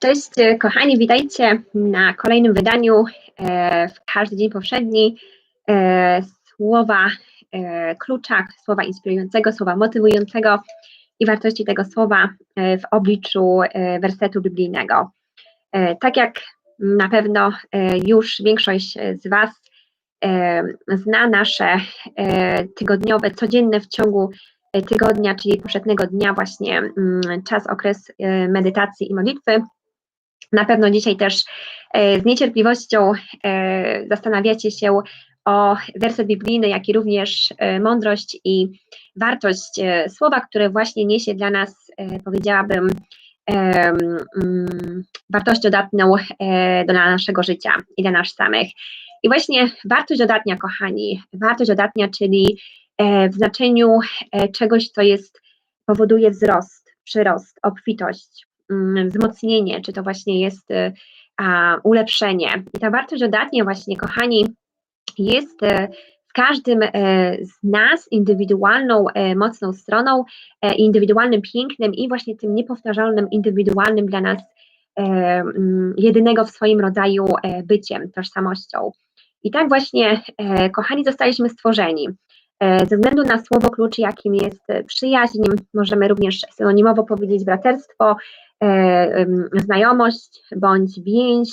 Cześć kochani, witajcie na kolejnym wydaniu e, w każdy dzień powszedni e, słowa e, klucza, słowa inspirującego, słowa motywującego i wartości tego słowa w obliczu wersetu biblijnego. Tak jak na pewno już większość z Was zna nasze tygodniowe, codzienne w ciągu tygodnia, czyli powszedniego dnia właśnie mm, czas, okres medytacji i modlitwy, na pewno dzisiaj też e, z niecierpliwością e, zastanawiacie się o werset biblijny, jak i również e, mądrość i wartość słowa, które właśnie niesie dla nas, powiedziałabym, mm, wartość dodatną do naszego życia i dla nas samych. I właśnie wartość dodatnia, kochani, wartość dodatnia, czyli w znaczeniu czegoś, co jest, powoduje wzrost, przyrost, obfitość, wzmocnienie, czy to właśnie jest y, ulepszenie. I ta wartość dodatnia właśnie, kochani, jest y, w każdym y, z nas indywidualną, mocną stroną, indywidualnym pięknem i właśnie tym niepowtarzalnym, indywidualnym dla nas mm, jedynego w swoim rodzaju byciem, tożsamością. I tak właśnie, kochani, zostaliśmy stworzeni. Ze względu na słowo klucz, jakim jest przyjaźń, możemy również synonimowo powiedzieć braterstwo, znajomość bądź więź,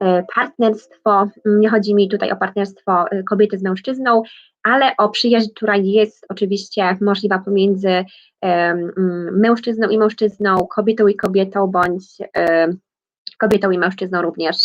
e, partnerstwo. Nie chodzi mi tutaj o partnerstwo e, kobiety z mężczyzną, ale o przyjaźń, która jest oczywiście możliwa pomiędzy mężczyzną i mężczyzną, kobietą i kobietą, bądź kobietą i mężczyzną również.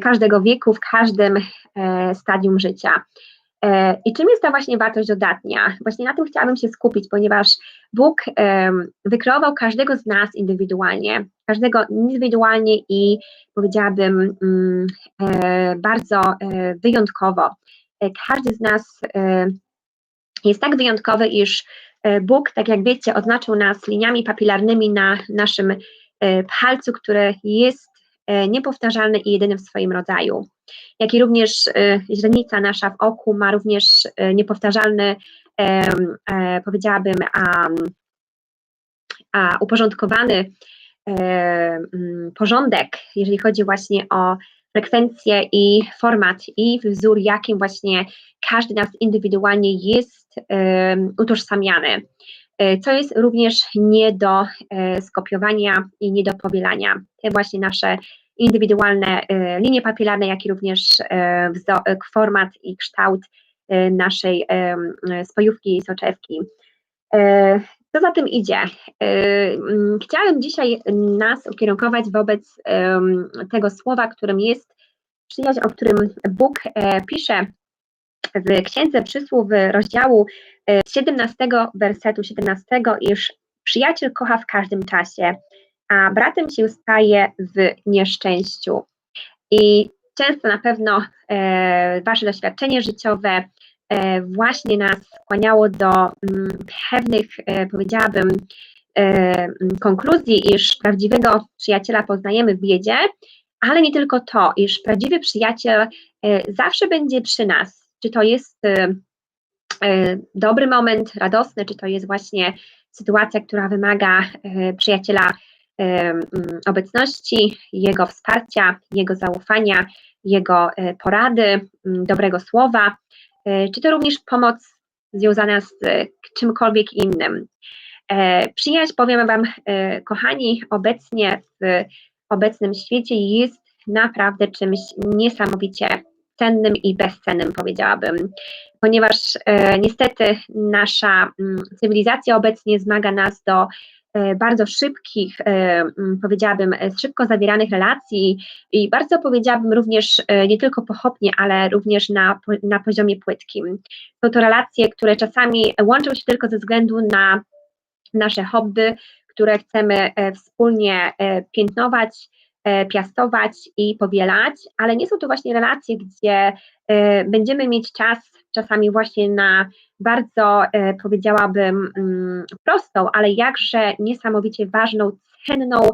Każdego wieku, w każdym stadium życia. E, I czym jest ta właśnie wartość dodatnia? Właśnie na tym chciałabym się skupić, ponieważ Bóg wykreował każdego z nas indywidualnie, każdego indywidualnie i powiedziałabym mm, e, bardzo e, wyjątkowo. Każdy z nas jest tak wyjątkowy, iż Bóg, tak jak wiecie, oznaczył nas liniami papilarnymi na naszym palcu, które jest niepowtarzalny i jedyny w swoim rodzaju jak i również e, źrenica nasza w oku ma również e, niepowtarzalny, e, powiedziałabym, a, a uporządkowany mm, porządek, jeżeli chodzi właśnie o frekwencję i format i wzór, jakim właśnie każdy nas indywidualnie jest utożsamiany, co jest również nie do skopiowania i nie do powielania. Te właśnie nasze indywidualne y, linie papilarne, jak i również y, y, format i kształt naszej spojówki i soczewki. Co za tym idzie? Mm, chciałem dzisiaj nas ukierunkować wobec tego słowa, którym jest przyjaźń, o którym Bóg e, pisze w Księdze Przysłów rozdziału 17 wersetu 17, iż przyjaciel kocha w każdym czasie, a bratem się staje w nieszczęściu. I często na pewno e, Wasze doświadczenie życiowe e, właśnie nas skłaniało do m, mm, pewnych, e, powiedziałabym, e, konkluzji, iż prawdziwego przyjaciela poznajemy w biedzie, ale nie tylko to, iż prawdziwy przyjaciel e, zawsze będzie przy nas. Czy to jest e, dobry moment, radosny, czy to jest właśnie sytuacja, która wymaga przyjaciela obecności, jego wsparcia, jego zaufania, jego e, porady, dobrego słowa, e, czy to również pomoc związana z e, czymkolwiek innym. Przyjaźń, powiem Wam, kochani, obecnie w obecnym świecie jest naprawdę czymś niesamowicie cennym i bezcennym, powiedziałabym, ponieważ niestety nasza cywilizacja obecnie zmaga nas do bardzo szybkich, e, powiedziałabym, e, szybko zawieranych relacji i bardzo powiedziałabym również nie tylko pochopnie, ale również na, na poziomie płytkim. Są to relacje, które czasami łączą się tylko ze względu na nasze hobby, które chcemy wspólnie piętnować, piastować i powielać, ale nie są to właśnie relacje, gdzie będziemy mieć czas czasami właśnie na bardzo, e, powiedziałabym, mm, prostą, ale jakże niesamowicie ważną, cenną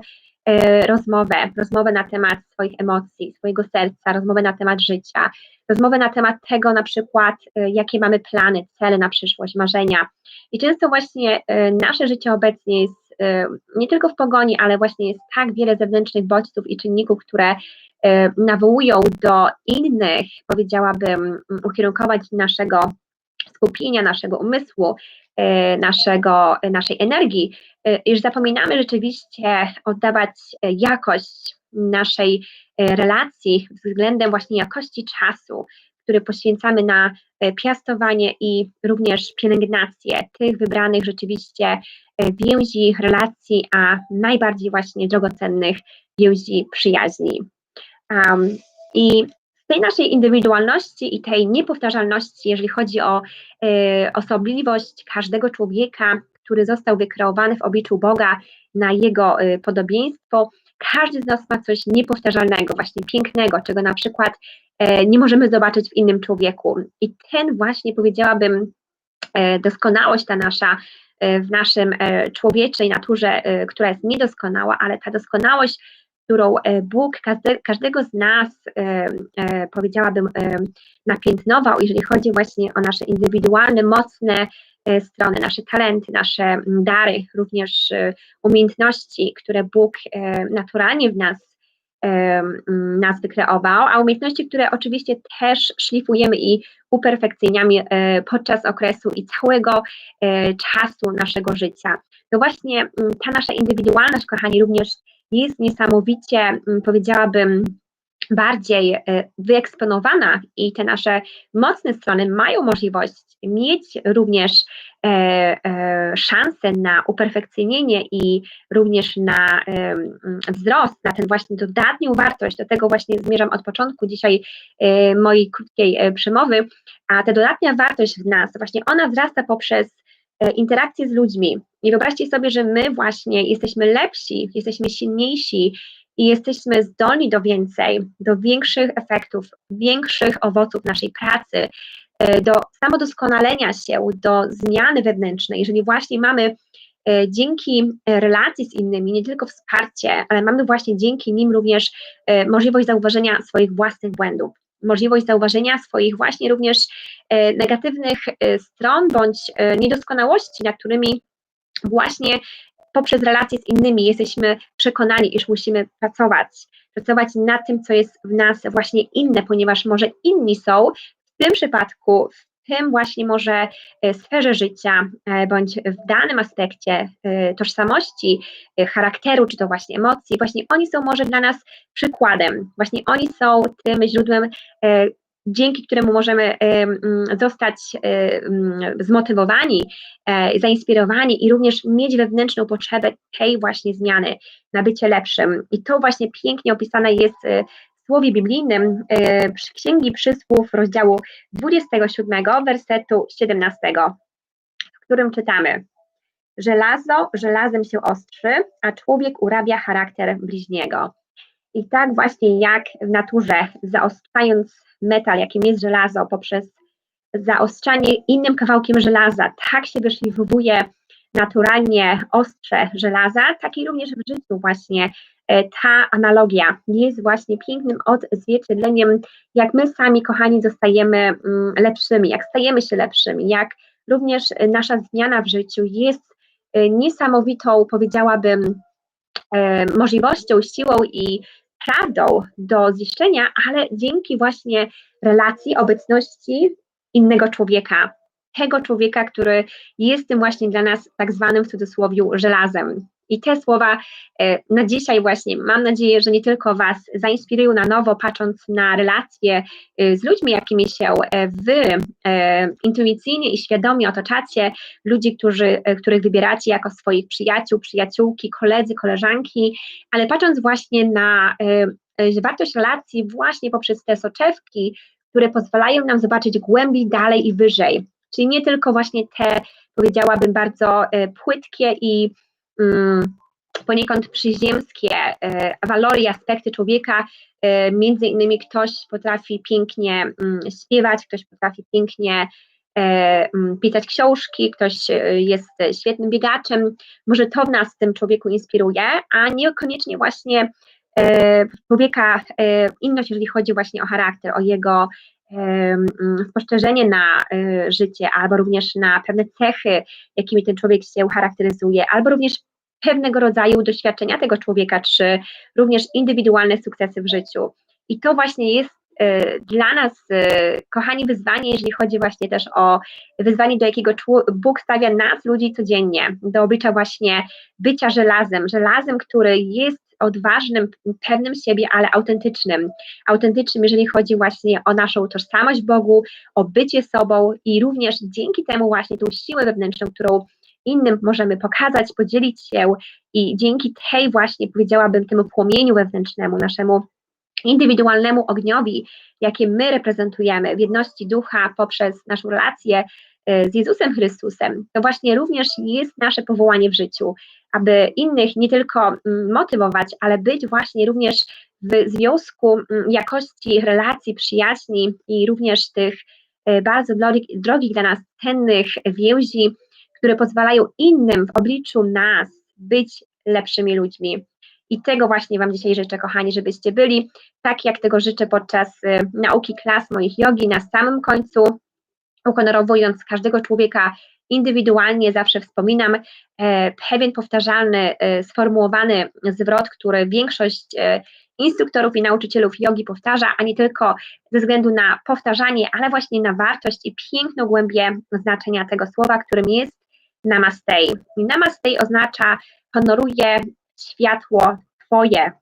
e, rozmowę, rozmowę na temat swoich emocji, swojego serca, rozmowę na temat życia, rozmowę na temat tego na przykład, e, jakie mamy plany, cele na przyszłość, marzenia. I często właśnie nasze życie obecnie jest nie tylko w pogoni, ale właśnie jest tak wiele zewnętrznych bodźców i czynników, które nawołują do innych, powiedziałabym, ukierunkować naszego skupienia, naszego umysłu, naszego, naszej energii, iż zapominamy rzeczywiście oddawać jakość naszej relacji względem właśnie jakości czasu, który poświęcamy na e, piastowanie i również pielęgnację tych wybranych rzeczywiście e, więzi, relacji, a najbardziej właśnie drogocennych więzi przyjaźni. Um, I w tej naszej indywidualności i tej niepowtarzalności, jeżeli chodzi o e, osobliwość każdego człowieka, który został wykreowany w obliczu Boga na jego e, podobieństwo, każdy z nas ma coś niepowtarzalnego, właśnie pięknego, czego na przykład e, nie możemy zobaczyć w innym człowieku. I ten właśnie powiedziałabym, e, doskonałość ta nasza e, w naszym człowieczej naturze, która jest niedoskonała, ale ta doskonałość, którą Bóg każde, każdego z nas, powiedziałabym, napiętnował, jeżeli chodzi właśnie o nasze indywidualne, mocne strony, nasze talenty, nasze dary, również e, umiejętności, które Bóg e, naturalnie w nas nas wykreował, a umiejętności, które oczywiście też szlifujemy i uperfekcyjniamy podczas okresu i całego czasu naszego życia. No właśnie ta nasza indywidualność, kochani, również jest niesamowicie, powiedziałabym, bardziej e, wyeksponowana i te nasze mocne strony mają możliwość mieć również e, e, szansę na uperfekcyjnienie i również na e, wzrost, na ten właśnie dodatnią wartość, do tego właśnie zmierzam od początku dzisiaj e, mojej krótkiej e, przemowy, a ta dodatnia wartość w nas, właśnie ona wzrasta poprzez interakcje z ludźmi. I wyobraźcie sobie, że my właśnie jesteśmy lepsi, jesteśmy silniejsi, i jesteśmy zdolni do więcej, do większych efektów, większych owoców naszej pracy, e, do samodoskonalenia się, do zmiany wewnętrznej, jeżeli właśnie mamy e, dzięki relacji z innymi, nie tylko wsparcie, ale mamy właśnie dzięki nim również e, możliwość zauważenia swoich własnych błędów, możliwość zauważenia swoich właśnie również negatywnych stron bądź niedoskonałości, na którymi właśnie poprzez relacje z innymi jesteśmy przekonani, iż musimy pracować, pracować nad tym, co jest w nas właśnie inne, ponieważ może inni są w tym przypadku, w tym właśnie może e, sferze życia, e, bądź w danym aspekcie e, tożsamości, charakteru, czy to właśnie emocji, właśnie oni są może dla nas przykładem, właśnie oni są tym źródłem dzięki któremu możemy zostać zmotywowani, e, zainspirowani i również mieć wewnętrzną potrzebę tej właśnie zmiany na bycie lepszym. I to właśnie pięknie opisane jest e, w słowie biblijnym e, Księgi Przysłów rozdziału 27, wersetu 17, w którym czytamy Żelazo żelazem się ostrzy, a człowiek urabia charakter bliźniego. I tak właśnie jak w naturze, zaostrzając metal, jakim jest żelazo, poprzez zaostrzanie innym kawałkiem żelaza, tak się wyszlifowuje naturalnie ostrze żelaza, tak i również w życiu właśnie e, ta analogia jest właśnie pięknym odzwierciedleniem, jak my sami, kochani, zostajemy mm, lepszymi, jak stajemy się lepszymi, jak również nasza zmiana w życiu jest e, niesamowitą, powiedziałabym, możliwością, siłą i prawdą do ziszczenia, ale dzięki właśnie relacji, obecności innego człowieka, tego człowieka, który jest tym właśnie dla nas tak zwanym w cudzysłowie żelazem. I te słowa e, na dzisiaj właśnie mam nadzieję, że nie tylko Was zainspirują na nowo, patrząc na relacje e, z ludźmi, jakimi się e, Wy intuicyjnie i świadomie otaczacie, ludzi, którzy, których wybieracie jako swoich przyjaciół, przyjaciółki, koledzy, koleżanki, ale patrząc właśnie na wartość relacji właśnie poprzez te soczewki, które pozwalają nam zobaczyć głębiej, dalej i wyżej. Czyli nie tylko właśnie te, powiedziałabym, bardzo płytkie i poniekąd przyziemskie e, walory i aspekty człowieka. E, między innymi ktoś potrafi pięknie mm, śpiewać, ktoś potrafi pięknie e, mm, pisać książki, ktoś jest świetnym biegaczem. Może to w nas, w tym człowieku inspiruje, a niekoniecznie właśnie człowieka inność, jeżeli chodzi właśnie o charakter, o jego spostrzeżenie na życie, albo również na pewne cechy, jakimi ten człowiek się charakteryzuje, albo również pewnego rodzaju doświadczenia tego człowieka, czy również indywidualne sukcesy w życiu. I to właśnie jest e, dla nas, e, kochani, wyzwanie, jeżeli chodzi właśnie też o wyzwanie, do jakiego Bóg stawia nas, ludzi codziennie, do oblicza właśnie bycia żelazem, żelazem, który jest odważnym, pewnym siebie, ale autentycznym. Autentycznym, jeżeli chodzi właśnie o naszą tożsamość Bogu, o bycie sobą i również dzięki temu właśnie tą siłę wewnętrzną, którą innym możemy pokazać, podzielić się i dzięki tej właśnie, powiedziałabym, temu płomieniu wewnętrznemu, naszemu indywidualnemu ogniowi, jakie my reprezentujemy w jedności ducha poprzez naszą relację e, z Jezusem Chrystusem, to właśnie również jest nasze powołanie w życiu, aby innych nie tylko mm, motywować, ale być właśnie również w związku mm, jakości relacji, przyjaźni i również tych e, bardzo drogich dla nas cennych więzi, które pozwalają innym w obliczu nas być lepszymi ludźmi. I tego właśnie Wam dzisiaj życzę, kochani, żebyście byli, tak jak tego życzę podczas y, nauki klas moich jogi na samym końcu, uhonorowując każdego człowieka indywidualnie, zawsze wspominam e, pewien powtarzalny, e, sformułowany zwrot, który większość e, instruktorów i nauczycielów jogi powtarza, a nie tylko ze względu na powtarzanie, ale właśnie na wartość i piękną głębię znaczenia tego słowa, którym jest Namaste. I namaste oznacza honoruję światło Twoje.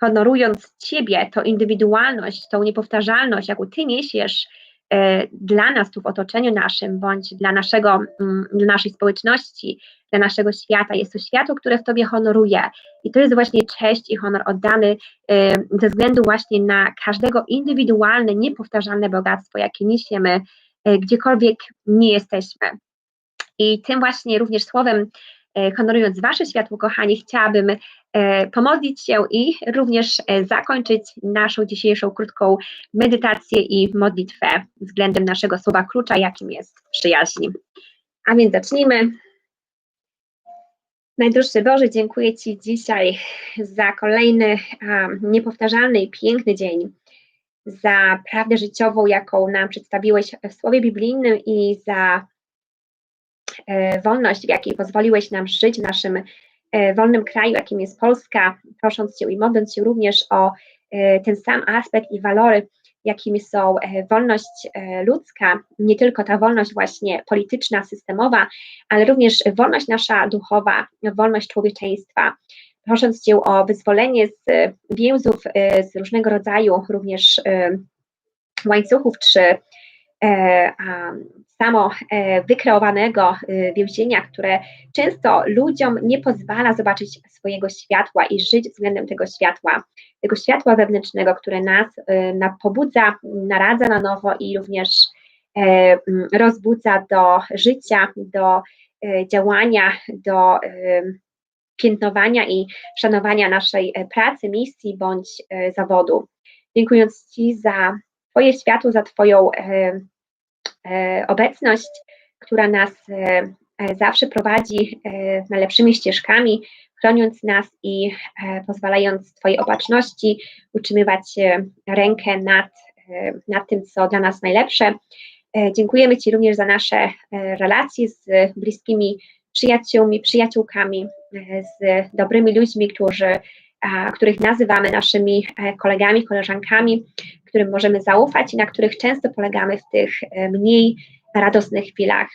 Honorując Ciebie, tą indywidualność, tą niepowtarzalność, jaką Ty niesiesz e, dla nas tu w otoczeniu naszym, bądź dla, naszego, mm, dla naszej społeczności, dla naszego świata. Jest to światło, które w Tobie honoruje. I to jest właśnie cześć i honor oddany e, ze względu właśnie na każdego indywidualne, niepowtarzalne bogactwo, jakie niesiemy, e, gdziekolwiek nie jesteśmy. I tym właśnie również słowem, e, honorując Wasze światło, kochani, chciałabym e, pomodlić się i również e, zakończyć naszą dzisiejszą krótką medytację i modlitwę względem naszego słowa klucza, jakim jest przyjaźń. A więc zacznijmy. Najdroższy Boże, dziękuję Ci dzisiaj za kolejny niepowtarzalny i piękny dzień, za prawdę życiową, jaką nam przedstawiłeś w Słowie Biblijnym i za wolność, w jakiej pozwoliłeś nam żyć w naszym e, wolnym kraju, jakim jest Polska, prosząc Cię i modląc się również o e, ten sam aspekt i walory, jakimi są wolność ludzka, nie tylko ta wolność właśnie polityczna, systemowa, ale również wolność nasza duchowa, wolność człowieczeństwa. Prosząc Cię o wyzwolenie z więzów, z różnego rodzaju również łańcuchów czy samo e, wykreowanego e, więzienia, które często ludziom nie pozwala zobaczyć swojego światła i żyć względem tego światła, tego światła wewnętrznego, które nas e, pobudza, naradza na nowo i również rozbudza do życia, do działania, do piętnowania i szanowania naszej pracy, misji bądź zawodu. Dziękując Ci za Twoje światło, za Twoją E, obecność, która nas e, e, zawsze prowadzi najlepszymi ścieżkami, chroniąc nas i pozwalając Twojej opatrzności utrzymywać rękę nad, nad tym, co dla nas najlepsze. Dziękujemy Ci również za nasze relacje z bliskimi przyjaciółmi, przyjaciółkami, z dobrymi ludźmi, którzy, których nazywamy naszymi kolegami, koleżankami, którym możemy zaufać i na których często polegamy w tych e, mniej radosnych chwilach.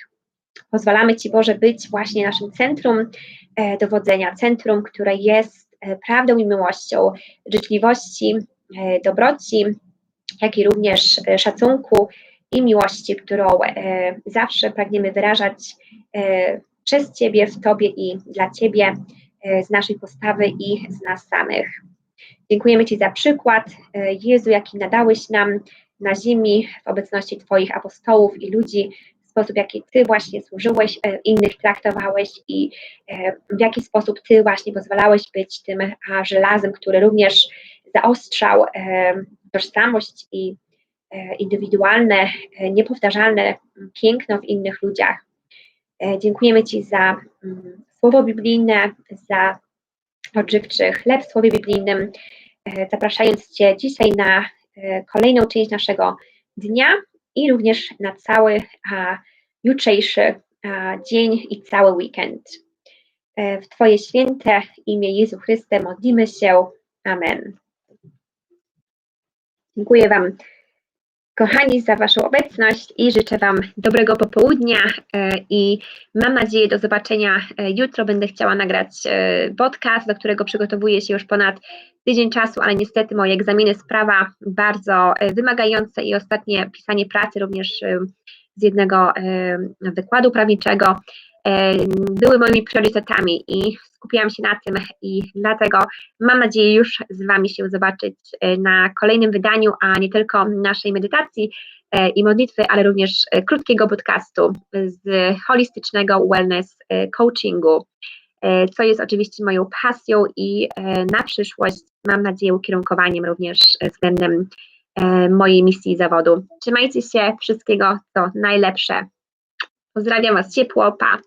Pozwalamy Ci, Boże, być właśnie naszym centrum e, dowodzenia, centrum, które jest e, prawdą i miłością, życzliwości, dobroci, jak i również szacunku i miłości, którą zawsze pragniemy wyrażać przez Ciebie, w Tobie i dla Ciebie, z naszej postawy i z nas samych. Dziękujemy Ci za przykład, e, Jezu, jaki nadałeś nam na ziemi w obecności Twoich apostołów i ludzi, w sposób, jaki Ty właśnie służyłeś, e, innych traktowałeś i e, w jaki sposób Ty właśnie pozwalałeś być tym żelazem, który również zaostrzał tożsamość i indywidualne, niepowtarzalne piękno w innych ludziach. Dziękujemy Ci za mm, słowo biblijne, za odżywczy chleb w słowie biblijnym, e, zapraszając Cię dzisiaj na e, kolejną część naszego dnia i również na cały a, jutrzejszy a, dzień i cały weekend. e, w Twoje święte imię Jezu Chryste modlimy się. Amen. Dziękuję Wam, kochani, za Waszą obecność i życzę Wam dobrego popołudnia e, i mam nadzieję do zobaczenia e, jutro. Będę chciała nagrać e, podcast, do którego przygotowuję się już ponad tydzień czasu, ale niestety moje egzaminy sprawa bardzo e, wymagające i ostatnie pisanie pracy również z jednego wykładu prawniczego były moimi priorytetami i skupiałam się na tym i dlatego mam nadzieję już z Wami się zobaczyć e, na kolejnym wydaniu, a nie tylko naszej medytacji e, i modlitwy, ale również e, krótkiego podcastu z holistycznego wellness coachingu, co jest oczywiście moją pasją i na przyszłość mam nadzieję ukierunkowaniem również względem mojej misji zawodu. Trzymajcie się, wszystkiego co najlepsze. Pozdrawiam Was ciepło, pa!